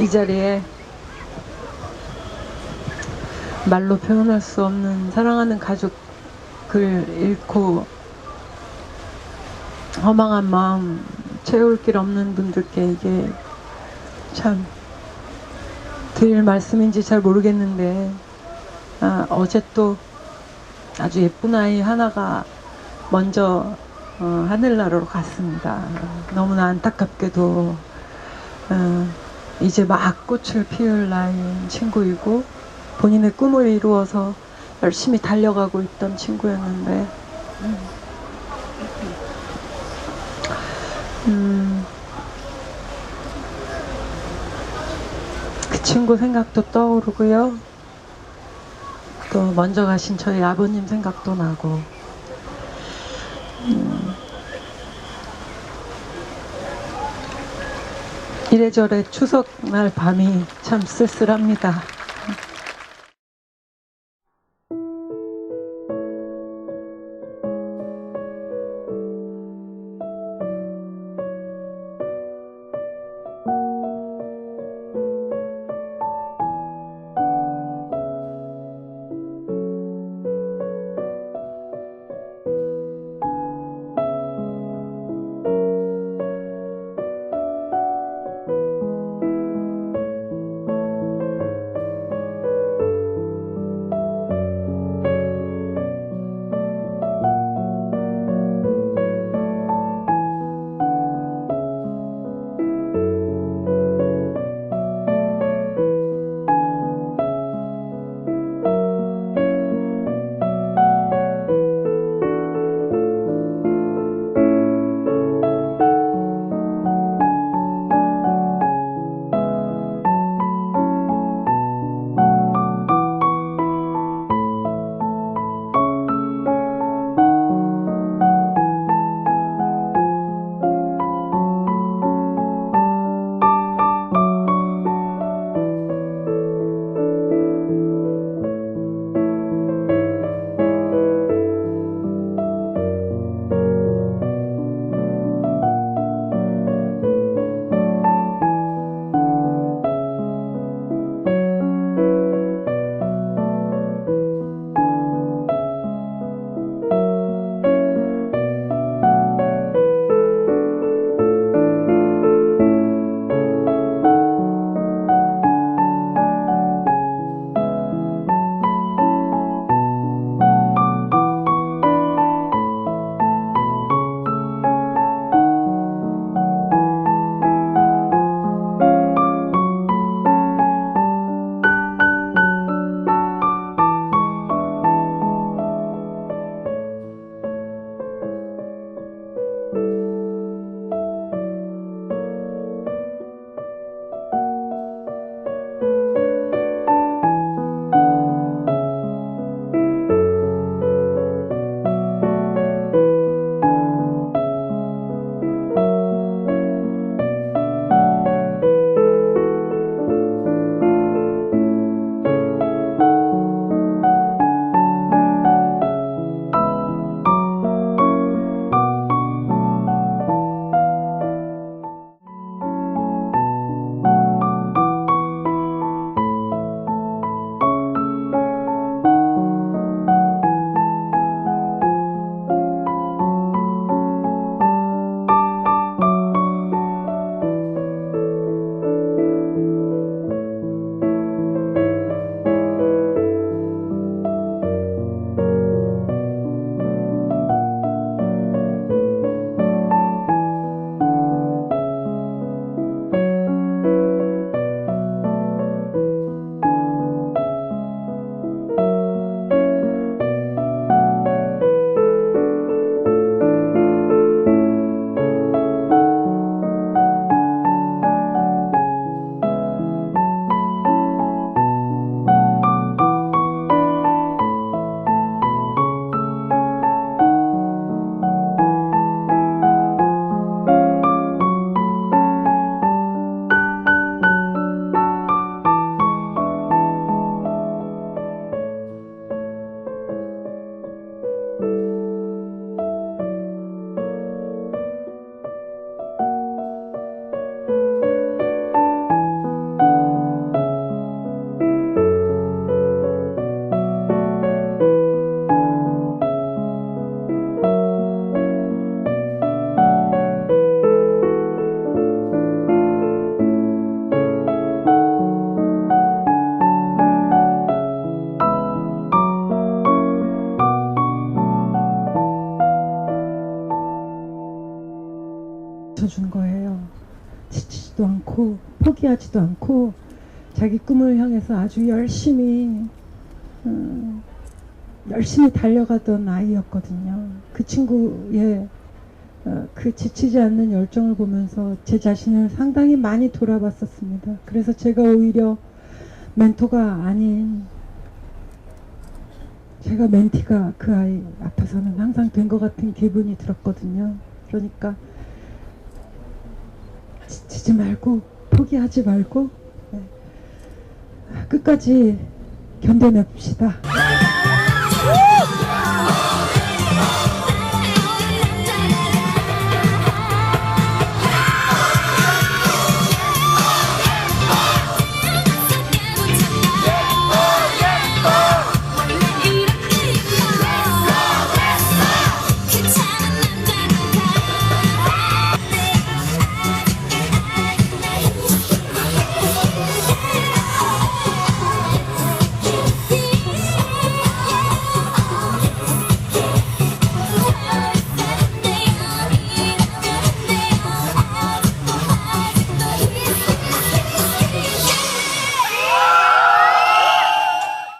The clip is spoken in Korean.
이 자리에 말로 표현할 수 없는 사랑하는 가족을 잃고 허망한 마음 채울 길 없는 분들께 이게 참 드릴 말씀인지 잘 모르겠는데 아, 어제 또 아주 예쁜 아이 하나가 먼저 어, 하늘나라로 갔습니다. 너무나 안타깝게도 어, 이제 막 꽃을 피울 나이인 친구이고 본인의 꿈을 이루어서 열심히 달려가고 있던 친구였는데 음, 그 친구 생각도 떠오르고요. 또 먼저 가신 저희 아버님 생각도 나고 이래저래 추석날 밤이 참 쓸쓸합니다. 않고 포기하지도 않고 자기 꿈을 향해서 아주 열심히 음, 열심히 달려가던 아이였거든요. 그 친구의 어, 그 지치지 않는 열정을 보면서 제 자신을 상당히 많이 돌아봤었습니다. 그래서 제가 오히려 멘토가 아닌 제가 멘티가 그 아이 앞에서는 항상 된 것 같은 기분이 들었거든요. 그러니까 지치지 말고 포기하지 말고 네. 끝까지 견뎌냅시다.